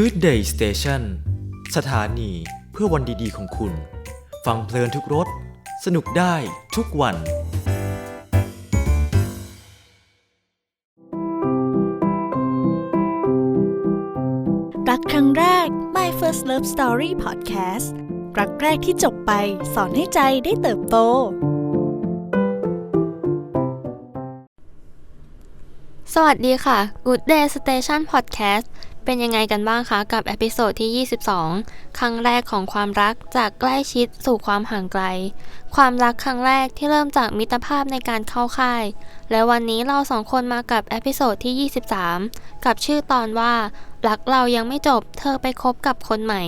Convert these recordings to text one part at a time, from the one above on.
Good Day Station สถานีเพื่อวันดีๆของคุณ ฟังเพลินทุกรถสนุกได้ทุกวัน รักครั้งแรก My First Love Story Podcast รักแรกที่จบไปสอนให้ใจได้เติบโต สวัสดีค่ะ Good Day Station Podcast เป็นยังไงกันบ้างคะกับเอพิโซดที่ 22 ครั้งแรกของความรักจากใกล้ชิดสู่ความห่างไกล ความรักครั้งแรกที่เริ่มจากมิตรภาพในการเข้าค่าย และวันนี้เราสองคนมากับเอพิโซดที่ 23 กับชื่อตอนว่ารักเรายังไม่จบ เธอไปคบกับคนใหม่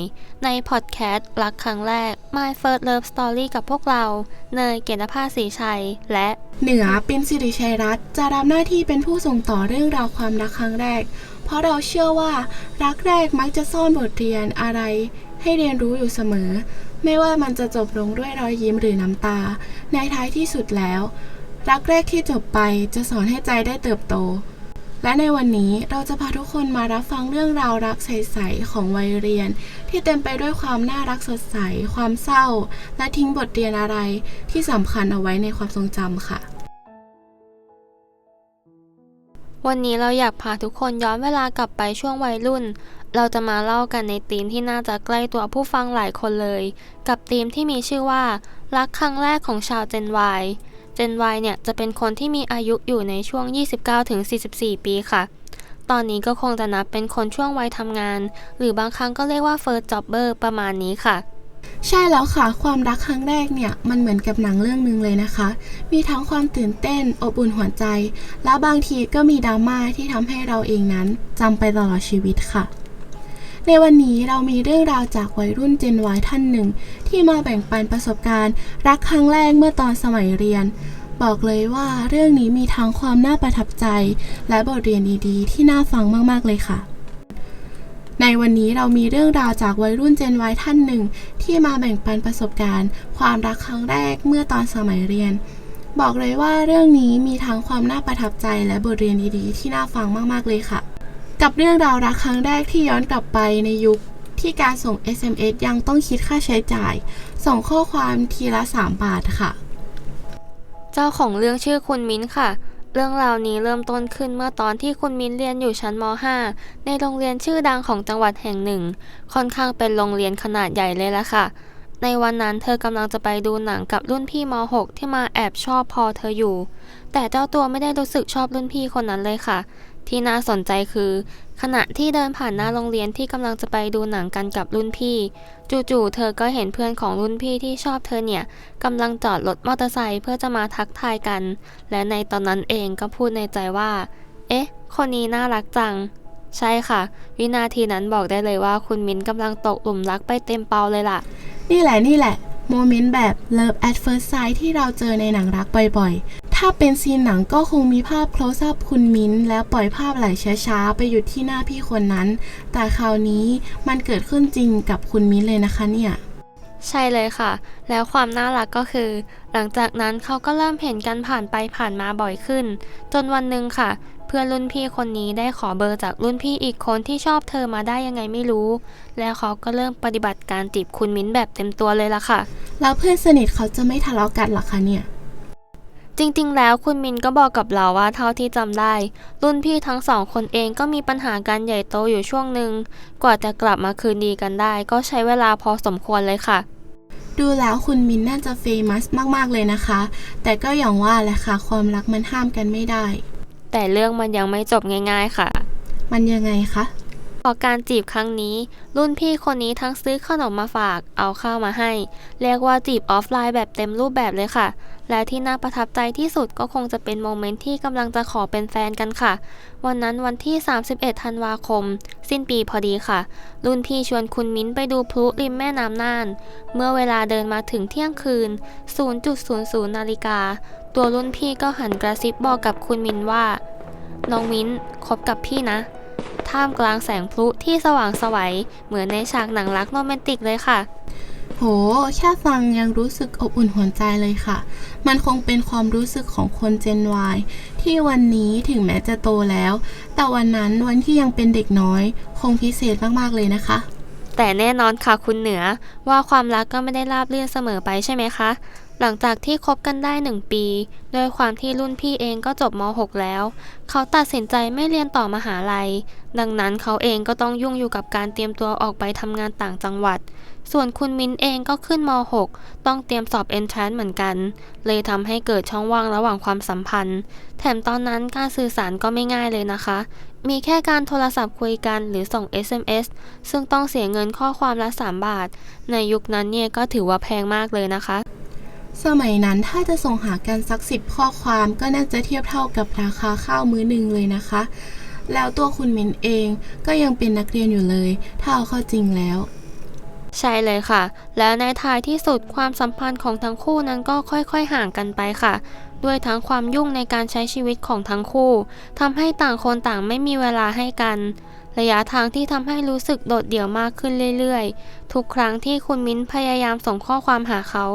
ในพอดแคสต์รักครั้งแรก My First Love Story กับพวกเรา เนยเกณฑภาสศรีชัย และ เหนือปินสิริชัยรัตน์จะรับหน้าที่เป็นผู้ส่งต่อเรื่องราวความรักครั้งแรก ราะเราเชื่อว่ารักแรกมักจะซ่อนบทเรียนอะไรให้เรียนรู้อยู่เสมอ ไม่ว่ามันจะจบลงด้วยรอยยิ้มหรือน้ำตา ในท้ายที่สุดแล้ว รักแรกที่จบไปจะสอนให้ใจได้เติบโต และในวันนี้เราจะพาทุกคนมารับฟังเรื่องราวรักใสๆของวัยเรียน ที่เต็มไปด้วยความน่ารักสดใส ความเศร้า และทิ้งบทเรียนอะไรที่สำคัญเอาไว้ในความทรงจำค่ะ วันนี้เราอยากพาทุกคนย้อนเวลากลับไปช่วงวัยรุ่น เราจะมาเล่ากันในธีมที่น่าจะใกล้ตัวผู้ฟังหลายคนเลย กับธีมที่มีชื่อว่า รักครั้งแรกของชาว Gen Y Gen Y เนี่ยจะเป็นคนที่มีอายุอยู่ในช่วง 29-44 ปีค่ะ ตอนนี้ก็คงจะนับเป็นคนช่วงวัยทำงาน หรือบางครั้งก็เรียกว่า First Jobber ประมาณนี้ค่ะ ใช่แล้วค่ะ ความรักครั้งแรกเนี่ย มันเหมือนกับหนังเรื่องหนึ่งเลยนะคะ มีทั้งความตื่นเต้น อบอุ่นหัวใจ และบางทีก็มีดราม่าที่ทำให้เราเองนั้นจำไปตลอดชีวิตค่ะ ในวันนี้เรามีเรื่องราวจากวัยรุ่น Gen Y ท่านหนึ่ง ที่มาแบ่งปันประสบการณ์ รักครั้งแรกเมื่อตอนสมัยเรียน บอกเลยว่าเรื่องนี้มีทั้งความน่าประทับใจ และบทเรียนดีๆ ที่น่าฟังมากๆเลยค่ะ ในวันนี้เรามีเรื่องราวจากวัยรุ่น Gen Y ท่านหนึ่ง ที่มาแบ่งปันประสบการณ์ ความรักครั้งแรกเมื่อตอนสมัยเรียน บอกเลยว่าเรื่องนี้มีทั้งความน่าประทับใจและบทเรียนดีๆ ที่น่าฟังมากๆเลยค่ะ กับเรื่องราวรักครั้งแรกที่ย้อนกลับไปในยุคที่การส่ง SMS ยังต้องคิดค่าใช้จ่าย ส่งข้อความทีละ 3 บาทค่ะ เจ้าของเรื่องชื่อคุณมิ้นค่ะ เรื่องราวนี้เริ่มต้นขึ้นเมื่อตอนที่คุณมินเรียนอยู่ชั้นม .5 ในโรงเรียนชื่อดังของจังหวัดแห่งหนึ่ง ค่อนข้างเป็นโรงเรียนขนาดใหญ่เลยละค่ะ ในวันนั้นเธอกำลังจะไปดูหนังกับรุ่นพี่ม .6 ที่มาแอบชอบพอเธออยู่ แต่เจ้าตัวไม่ได้รู้สึกชอบรุ่นพี่คนนั้นเลยค่ะ ที่น่าสนใจคือ ขณะที่เดินผ่านหน้าโรงเรียนที่กำลังจะไปดูหนังกันกับรุ่นพี่ จู่ๆเธอก็เห็นเพื่อนของรุ่นพี่ที่ชอบเธอเนี่ยกำลังจอดรถมอเตอร์ไซค์เพื่อจะมาทักทายกัน และในตอนนั้นเองก็พูดในใจว่า เอ๊ะ คนนี้น่ารักจัง ใช่ค่ะ วินาทีนั้นบอกได้เลยว่าคุณมิ้นกำลังตกหลุมรักไปเต็มเปาเลยล่ะ นี่แหละนี่แหละโมเมนต์แบบ Love at First Sight ที่เราเจอในหนังรักบ่อยๆ ถ้าเป็นซีนหนังก็คงมีภาพ close up คุณมิ้นท์แล้วปล่อยภาพไหลช้าๆ ไปหยุดที่หน้าพี่คนนั้น แต่คราวนี้มันเกิดขึ้นจริงกับคุณมิ้นท์เลยนะคะเนี่ยใช่เลยค่ะ แล้วความน่ารักก็คือ หลังจากนั้นเขาก็เริ่มเห็นกันผ่านไปผ่านมาบ่อยขึ้น จนวันหนึ่งค่ะ เพื่อนรุ่นพี่คนนี้ได้ขอเบอร์จากรุ่นพี่อีกคนที่ชอบเธอมาได้ยังไงไม่รู้ แล้วเขาก็เริ่มปฏิบัติการจีบคุณมิ้นแบบเต็มตัวเลยล่ะค่ะ แล้วเพื่อนสนิทเขาจะไม่ทะเลาะกันเหรอคะเนี่ย จริงๆ แล้วคุณมินก็บอกกับเราว่าเท่าที่จำได้ รุ่นพี่ทั้งสองคนเองก็มีปัญหาการใหญ่โตอยู่ช่วงหนึ่งกว่าจะกลับมาคืนดีกันได้ ก็ใช้เวลาพอสมควรเลยค่ะ ดูแล้วคุณมินท์น่าจะเฟมัสมากๆเลยนะคะ แต่ก็อย่างว่าแหละค่ะความรักมันห้ามกันไม่ได้ แต่เรื่องมันยังไม่จบง่าย ๆ ค่ะ มันยังไงคะพอการจีบครั้งนี้ รุ่นพี่คนนี้ทั้งซื้อขนมมาฝาก เอาข้าวมาให้ เรียกว่าจีบออฟไลน์แบบเต็มรูปแบบเลยค่ะ และที่น่าประทับใจที่สุดก็คงจะเป็นโมเมนต์ที่กำลังจะขอเป็นแฟนกันค่ะ วันนั้นวันที่ 31 ธันวาคม สิ้นปีพอดีค่ะ รุ่นพี่ชวนคุณมิ้นไปดูพลุริมแม่น้ำน่าน เมื่อเวลาเดินมาถึงเที่ยงคืน 0.00 นาฬิกา ตัวรุ่นพี่ก็หันกระซิบบอกกับคุณมิ้นว่า น้องมิ้นคบกับพี่นะท่ามกลางแสงพลุที่สว่างสวัยเหมือนในฉากหนังรักโรแมนติกเลยค่ะ โห แค่ฟังยังรู้สึกอบอุ่นหัวใจเลยค่ะ มันคงเป็นความรู้สึกของคนเจนวายที่วันนี้ถึงแม้จะโตแล้ว แต่วันนั้นวันที่ยังเป็นเด็กน้อย คงพิเศษมากๆเลยนะคะ แต่แน่นอนค่ะคุณเหนือว่าความรักก็ไม่ได้ราบเรื่นเสมอไปใช่ไหมคะ หลังจากที่คบกันได้หนึ่งปี โดยความที่รุ่นพี่เองก็จบม .6 แล้ว เขาตัดสินใจไม่เรียนต่อมหาลัย ดังนั้นเขาเองก็ต้องยุ่งอยู่กับการเตรียมตัวออกไปทำงานต่างจังหวัด ส่วนคุณมิ้นเองก็ขึ้นม .6 ต้องเตรียมสอบ entrance เหมือนกัน เลยทำให้เกิดช่องว่างระหว่างความสัมพันธ์ แถมตอนนั้นการสื่อสารก็ไม่ง่ายเลยนะคะ มีแค่การโทรศัพท์คุยกันหรือส่ง SMS ซึ่งต้องเสียเงินข้อความละ 3 บาท ในยุคนั้นเนี่ยก็ถือว่าแพงมากเลยนะคะ สมัยนั้นถ้าจะส่งหากันสักสิบข้อความก็น่าจะเทียบเท่ากับราคาข้าวมื้อหนึ่งเลยนะคะ แล้วตัวคุณมินเองก็ยังเป็นนักเรียนอยู่เลย ถ้าเอาเข้าจริงแล้ว ใช่เลยค่ะ แล้วในท้ายที่สุดความสัมพันธ์ของทั้งคู่นั้นก็ค่อยๆห่างกันไปค่ะ ด้วยทั้งความยุ่งในการใช้ชีวิตของทั้งคู่ทำให้ต่างคนต่างไม่มีเวลาให้กัน ระยะทางที่ทำให้รู้สึกโดดเดี่ยวมากขึ้นเรื่อยๆ ทุกครั้งที่คุณมิ้นพยายามส่งข้อความหาเขา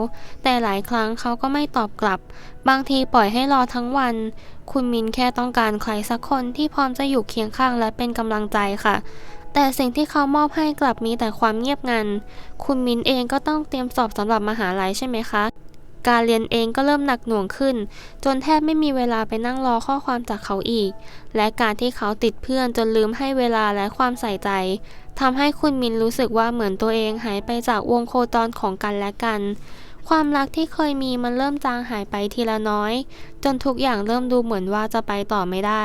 แต่หลายครั้งเขาก็ไม่ตอบกลับ บางทีปล่อยให้รอทั้งวัน คุณมิ้นแค่ต้องการใครสักคนที่พร้อมจะอยู่เคียงข้างและเป็นกำลังใจค่ะแต่สิ่งที่เขามอบให้กลับมีแต่ความเงียบงัน คุณมิ้นเองก็ต้องเตรียมสอบสำหรับมหาลัยใช่ไหมคะ การเรียนเองก็เริ่มหนักหน่วงขึ้น จนแทบไม่มีเวลาไปนั่งรอข้อความจากเขาอีก และการที่เขาติดเพื่อนจนลืมให้เวลาและความใส่ใจทำให้คุณมินรู้สึกว่าเหมือนตัวเองหายไปจากวงโคจรของกันและกัน ความรักที่เคยมีมันเริ่มจางหายไปทีละน้อย จนทุกอย่างเริ่มดูเหมือนว่าจะไปต่อไม่ได้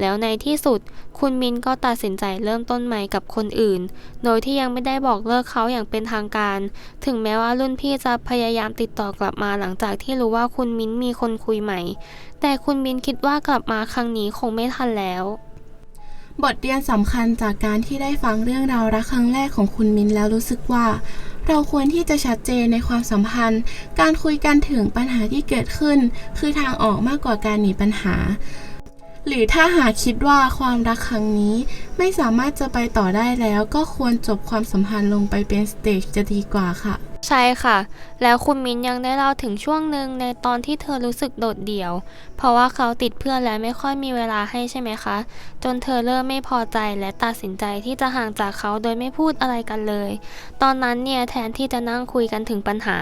แล้วในที่สุด คุณมินก็ตัดสินใจเริ่มต้นใหม่กับคนอื่น โดยที่ยังไม่ได้บอกเลิกเขาอย่างเป็นทางการ ถึงแม้ว่ารุ่นพี่จะพยายามติดต่อกลับมาหลังจากที่รู้ว่าคุณมินมีคนคุยใหม่ แต่คุณมินคิดว่ากลับมาครั้งนี้คงไม่ทันแล้วบทเรียนสำคัญจากการที่ได้ฟังเรื่องราวรักครั้งแรกของคุณมินแล้วรู้สึกว่า เราควรที่จะชัดเจนในความสัมพันธ์ การคุยกันถึงปัญหาที่เกิดขึ้น คือทางออกมากกว่าการหนีปัญหา หรือถ้าหากคิดว่าความรักครั้งนี้ไม่สามารถจะไปต่อได้แล้วก็ควรจบความสัมพันธ์ลงไปเป็นสเตจจะดีกว่าค่ะ ใช่ค่ะ แล้วคุณมิ้นยังได้เล่าถึงช่วงหนึ่งในตอนที่เธอรู้สึกโดดเดี่ยว เพราะว่าเขาติดเพื่อนและไม่ค่อยมีเวลาให้ใช่ไหมคะ จนเธอเริ่มไม่พอใจและตัดสินใจที่จะห่างจากเขาโดยไม่พูดอะไรกันเลย ตอนนั้นเนี่ยแทนที่จะนั่งคุยกันถึงปัญหา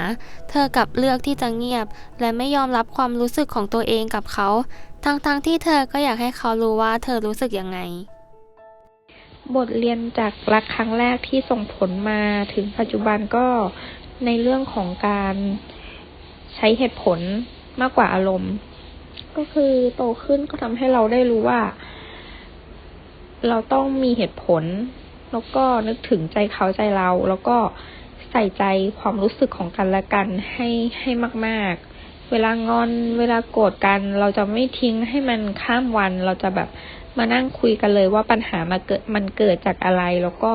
เธอกลับเลือกที่จะเงียบ และไม่ยอมรับความรู้สึกของตัวเองกับเขา ทั้งๆที่เธอก็อยากให้เขารู้ว่าเธอรู้สึกยังไง บทเรียนจากรักครั้งแรกที่ส่งผลมาถึงปัจจุบันก็ในเรื่องของการใช้เหตุผลมากกว่าอารมณ์ ก็คือโตขึ้นก็ทำให้เราได้รู้ว่า เราต้องมีเหตุผล แล้วก็นึกถึงใจเขาใจเรา แล้วก็ใส่ใจความรู้สึกของกันและกันให้ให้มาก ๆ เวลางอนเวลาโกรธกัน เราจะไม่ทิ้งให้มันข้ามวัน เราจะแบบมานั่งคุยกันเลยว่าปัญหามาเกิดมันเกิดจากอะไรแล้วก็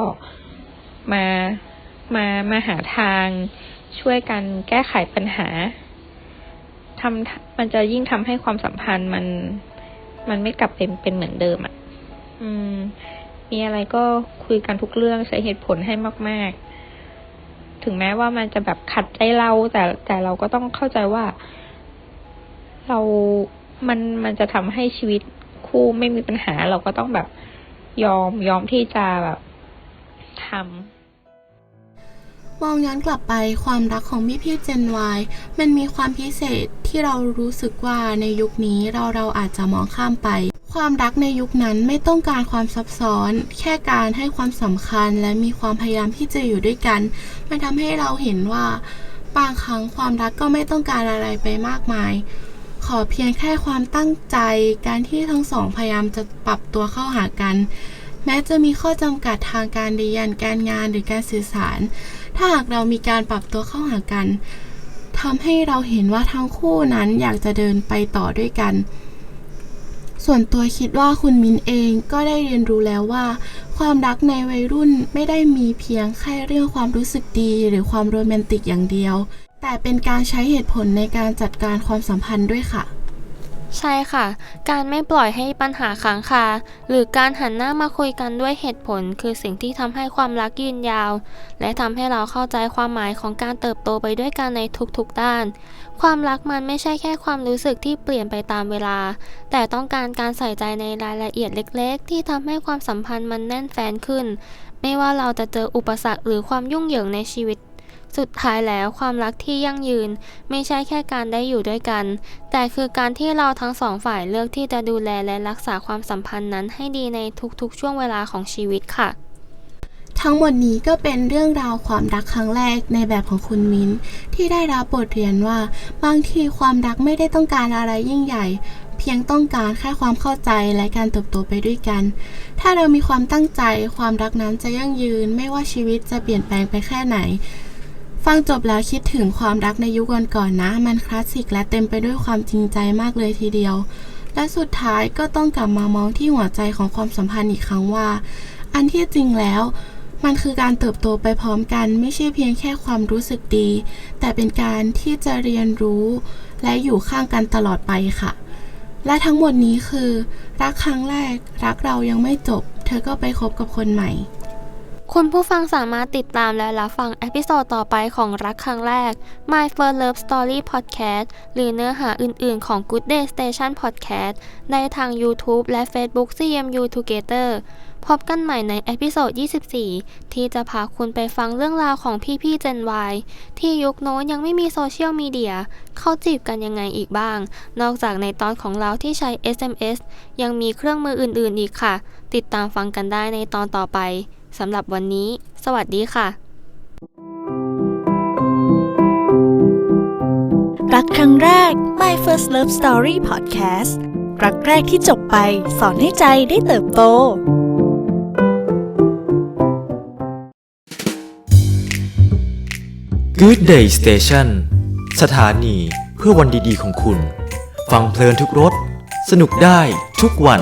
มามามาหาทางช่วยกันแก้ไขปัญหาทำมันจะยิ่งทำให้ความสัมพันธ์มันมันไม่กลับเป็นเป็นเหมือนเดิมอะ่ะ อืม มีอะไรก็คุยกันทุกเรื่องใช้เหตุผลให้มาก ๆ ถึงแม้ว่ามันจะแบบขัดใจเราแต่แต่เราก็ต้องเข้าใจว่า เรามันมันจะทำให้ชีวิตคู่ไม่มีปัญหา เราก็ต้องแบบยอมยอมที่จะแบบทำมองย้อนกลับไปความรักของพี่พี่เจน Y มันมีความพิเศษที่เรารู้สึกว่าในยุคนี้เราเราอาจจะมองข้ามไป ความรักในยุคนั้นไม่ต้องการความซับซ้อน แค่การให้ความสำคัญและมีความพยายามที่จะอยู่ด้วยกัน มันทำให้เราเห็นว่าบางครั้งความรักก็ไม่ต้องการอะไรไปมากมาย ขอเพียงแค่ความตั้งใจ การที่ทั้งสองพยายามจะปรับตัวเข้าหากัน แม้จะมีข้อจำกัดทางการเรียน การงานหรือการสื่อสาร ถ้าหากเรามีการปรับตัวเข้าหากันทำให้เราเห็นว่าทั้งคู่นั้นอยากจะเดินไปต่อด้วยกัน ส่วนตัวคิดว่าคุณมินเองก็ได้เรียนรู้แล้วว่า ความรักในวัยรุ่นไม่ได้มีเพียงแค่เรื่องความรู้สึกดีหรือความโรแมนติกอย่างเดียว แต่เป็นการใช้เหตุผลในการจัดการความสัมพันธ์ด้วยค่ะ ใช่ค่ะ การไม่ปล่อยให้ปัญหาค้างคา หรือการหันหน้ามาคุยกันด้วยเหตุผล คือสิ่งที่ทำให้ความรักยืนยาว และทำให้เราเข้าใจความหมายของการเติบโตไปด้วยกันในทุกๆด้าน ความรักมันไม่ใช่แค่ความรู้สึกที่เปลี่ยนไปตามเวลา แต่ต้องการการใส่ใจในรายละเอียดเล็ก ๆ ที่ทำให้ความสัมพันธ์มันแน่นแฟนขึ้น ไม่ว่าเราจะเจออุปสรรคหรือความยุ่งเหยิงในชีวิต สุดท้ายแล้วความรักที่ยั่งยืนไม่ใช่แค่การได้อยู่ด้วยกัน แต่คือการที่เราทั้งสองฝ่ายเลือกที่จะดูแลและรักษาความสัมพันธ์นั้นให้ดีในทุกๆ ช่วงเวลาของชีวิตค่ะทั้งหมดนี้ก็เป็นเรื่องราวความรักครั้งแรกในแบบของคุณมิ้น ที่ได้รับบทเรียนว่า บางทีความรักไม่ได้ต้องการอะไรยิ่งใหญ่ เพียงต้องการแค่ความเข้าใจและการเติบโตไปด้วยกัน ถ้าเรามีความตั้งใจ ความรักนั้นจะยั่งยืน ไม่ว่าชีวิตจะเปลี่ยนแปลงไปแค่ไหน ฟังจบแล้วคิดถึงความรักในยุคก่อนๆนะ มันคลาสสิกและเต็มไปด้วยความจริงใจมากเลยทีเดียว และสุดท้ายก็ต้องกลับมามองที่หัวใจของความสัมพันธ์อีกครั้งว่า อันที่จริงแล้ว มันคือการเติบโตไปพร้อมกัน ไม่ใช่เพียงแค่ความรู้สึกดี แต่เป็นการที่จะเรียนรู้ และอยู่ข้างกันตลอดไปค่ะ และทั้งหมดนี้คือ รักครั้งแรก รักเรายังไม่จบ เธอก็ไปคบกับคนใหม่ คุณผู้ฟังสามารถติดตามและรับฟังเอพิโซดต่อไปของรักครั้งแรก My First Love Story Podcast หรือเนื้อหาอื่นๆของ Good Day Station Podcast ได้ทาง YouTube และ Facebook CMU Together พบกันใหม่ในเอพิโซด 24 ที่จะพาคุณไปฟังเรื่องราวของพี่ๆ Gen Y ที่ยุคโน้นยังไม่มีโซเชียลมีเดีย เข้าจีบกันยังไงอีกบ้าง นอกจากในตอนของเราที่ใช้ SMS ยังมีเครื่องมืออื่นๆ อีกค่ะ ติดตามฟังกันได้ในตอนต่อไป สำหรับวันนี้ สวัสดีค่ะ รักครั้งแรก My First Love Story Podcast รักแรกที่จบไป สอนให้ใจได้เติบโต Good Day Station สถานีเพื่อวันดีๆของคุณ ฟังเพลินทุกรถ สนุกได้ทุกวัน